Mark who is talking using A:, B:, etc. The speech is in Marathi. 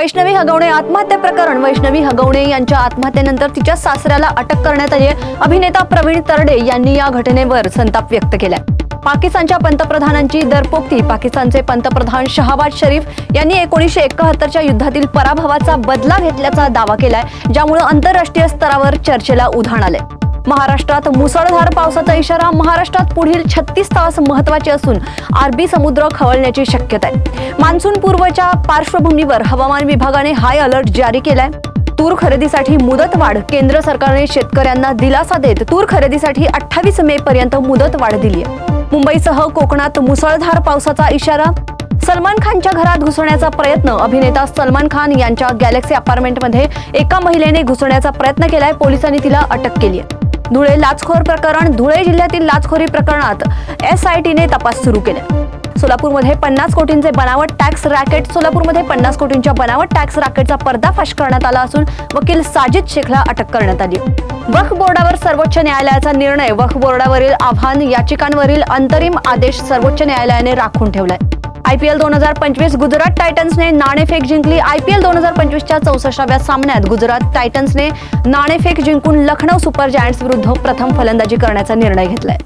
A: वैष्णवी हगवणे आत्महत्या प्रकरण. वैष्णवी हगवणे यांच्या आत्महत्येनंतर तिच्या सासऱ्याला अटक करण्यात आली अभिनेता प्रवीण तरडे यांनी या घटनेवर संताप व्यक्त केलाय पाकिस्तानच्या पंतप्रधानांची दरपोक्ती. पाकिस्तानचे पंतप्रधान शहाबाज शरीफ यांनी एकोणीसशे एकाहत्तरच्या युद्धातील पराभवाचा बदला घेतल्याचा दावा केलाय ज्यामुळे आंतरराष्ट्रीय स्तरावर चर्चेला उधाण आलंय. महाराष्ट्रात मुसळधार पावसाचा इशारा महाराष्ट्रात पुढील छत्तीस तास महत्त्वाचे असून अरबी समुद्र खवळण्याची शक्यता आहे. मान्सून पूर्वच्या पार्श्वभूमीवर हवामान विभागाने हाय अलर्ट जारी केलाय. तूर खरेदीसाठी मुदत वाढ केंद्र सरकारने शेतकऱ्यांना दिलासा देत तूर खरेदीसाठी अठ्ठावीस मे पर्यंत मुदत वाढ दिली आहे मुंबईसह कोकणात मुसळधार पावसाचा इशारा. सलमान खानच्या घरात घुसण्याचा प्रयत्न अभिनेता सलमान खान यांच्या गॅलेक्सी अपार्टमेंटमध्ये एका महिलेने घुसण्याचा प्रयत्न केलाय पोलिसांनी तिला अटक केली आहे धुळे लाचखोर प्रकरण धुळे जिल्ह्यातील लाचखोरी प्रकरणात एस आय टीने तपास सुरू केलाय सोलापूरमध्ये पन्नास कोटींचे बनावट टॅक्स रॅकेट सोलापूरमध्ये पन्नास कोटींच्या बनावट टॅक्स रॅकेटचा पर्दाफाश करण्यात आला असून वकील साजिद शेखला अटक करण्यात आली. वक्फ बोर्डावर सर्वोच्च न्यायालयाचा निर्णय वक्फ बोर्डावरील आव्हान याचिकांवरील अंतरिम आदेश सर्वोच्च न्यायालयाने राखून ठेवलाय. आयपीएल दोन हजार पंचवीस गुजरात टायटन्सने नाणेफेक जिंकली. आयपीएल दोन हजार पंचवीसच्या चौसष्टाव्या सामन्यात गुजरात टायटन्सने नाणेफेक जिंकून लखनौ सुपर जायंट्स विरुद्ध प्रथम फलंदाजी करण्याचा निर्णय घेतलाय.